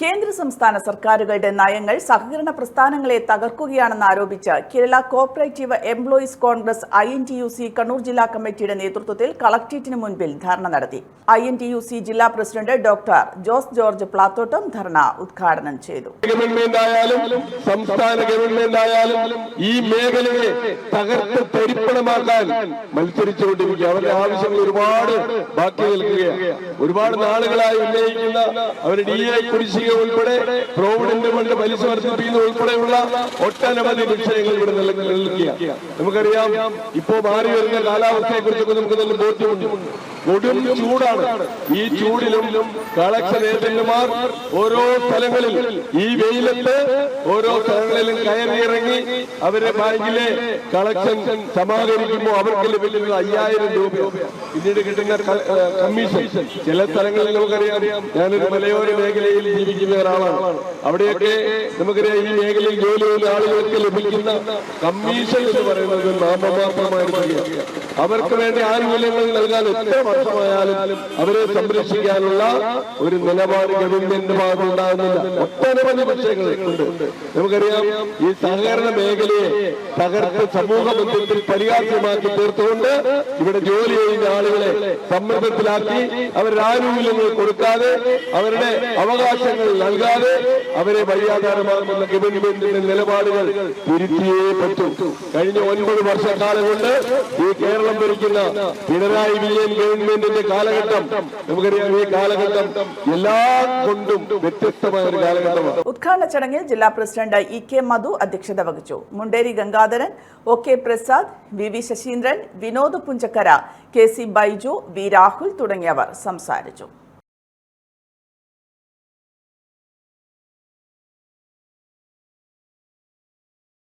കേന്ദ്ര സംസ്ഥാന സർക്കാരുകളുടെ നയങ്ങൾ സഹകരണ പ്രസ്ഥാനങ്ങളെ തകർക്കുകയാണെന്ന് ആരോപിച്ച് Kerala Cooperative Employees Congress I N T U C Kannur ജില്ലാ കമ്മിറ്റിയുടെ നേതൃത്വത്തിൽ കളക്ട്രേറ്റിന് മുൻപിൽ ധർണ നടത്തി. I N T U C ജില്ലാ president doctor Jose George Plathottam dharna ഉദ്ഘാടനം ചെയ്തു. ഗവൺമെന്റ് ആയാലും സംസ്ഥാന ഗവൺമെന്റ് ആയാലും ഈ മേഖലയെ തകർത്ത് തരിപ്പണമാക്കാൻ മത്സരിച്ചുകൊണ്ടിരിക്കുക അവരുടെ ആവശ്യങ്ങൾ ഒരുപാട് ബാക്കി നിൽക്കുകയാണ്. ഒരുപാട് നാളുകളായി ഉന്നയിക്കുന്ന അവരുടെ ഡി എ കുടിശ്ശിക ഉൾപ്പെടെ പ്രോവിഡന്റ് ഫണ്ട് പലിശ വർദ്ധിപ്പിക്കുന്ന ഉൾപ്പെടെയുള്ള ഒട്ടനവധി വിഷയങ്ങൾ ഇവിടെ നില- നിലനിൽക്കുക. നമുക്കറിയാം ഇപ്പോ മാറി വരുന്ന കാലാവസ്ഥയെ കുറിച്ചൊക്കെ നമുക്ക് നല്ല ബോധ്യമുണ്ട്. കൊടും ചൂടാണ്. ഈ ചൂടിലും കളക്ഷൻ ഏജന്റുമാർ ഓരോ സ്ഥലങ്ങളിൽ ഈ വെയിലത്ത് ഓരോ സ്ഥലങ്ങളിലും കയറിയിറങ്ങി അവരെ ബാങ്കിലെ കളക്ഷൻ സമാഹരിക്കുമ്പോൾ അവർക്ക് ലഭിക്കുന്നത് അയ്യായിരം രൂപ പിന്നീട് കിട്ടുന്ന കമ്മീഷൻ. ചില സ്ഥലങ്ങളിൽ നമുക്കറിയാം ഞാനൊരു മലയോര മേഖലയിൽ ജീവിക്കുന്ന ഒരാളാണ് അവിടെയൊക്കെ നമുക്കറിയാം ഈ മേഖലയിൽ ജോലി ചെയ്യുന്ന ആളുകൾക്ക് ലഭിക്കുന്ന കമ്മീഷൻ എന്ന് പറയുന്നത് തുകയാണ്. അവർക്ക് വേണ്ടി ആനുകൂല്യങ്ങൾ നൽകാൻ എത്ര വർഷമായാലും അവരെ സംരക്ഷിക്കാനുള്ള ഒരു നിലപാട് ഗവൺമെന്റിന്റെ ഭാഗത്ത് ഉണ്ടാകുന്നില്ല ഒട്ടനവധി ഉണ്ട്. നമുക്കറിയാം ഈ സഹകരണ മേഖലയെ തകർത്ത് സമൂഹ ബന്ധത്തിൽ പരിഹാസ്യമാക്കി തീർത്തുകൊണ്ട് ഇവിടെ ജോലി ചെയ്യുന്ന ആളുകളെ സമ്മർദ്ദത്തിലാക്കി അവരുടെ ആനുകൂല്യങ്ങൾ കൊടുക്കാതെ അവരുടെ അവകാശങ്ങൾ നൽകാതെ അവരെ വഴിയാധാരമാകുന്ന ഗവൺമെന്റിന്റെ നിലപാടുകൾ തിരുത്തിയേ പറ്റൂ. കഴിഞ്ഞ ഒൻപത് വർഷക്കാലം കൊണ്ട് ഈ കേരളം ഭരിക്കുന്ന പിണറായി വിജയൻ ഗവൺമെന്റിന്റെ കാലഘട്ടം. നമുക്കറിയാം ഈ കാലഘട്ടം എല്ലാം കൊണ്ടും വ്യത്യസ്തമായ ഒരു കാലഘട്ടമാണ്. ഉദ്ഘാടന ചടങ്ങിൽ ജില്ലാ പ്രസിഡന്റ് ഇ കെ മധു അധ്യക്ഷത വഹിച്ചു. Munderi Gangadharan O K Prasad V V Sasheendran Vinod Punchakkara K C Baiju V Rahul തുടങ്ങിയവർ സംസാരിച്ചു.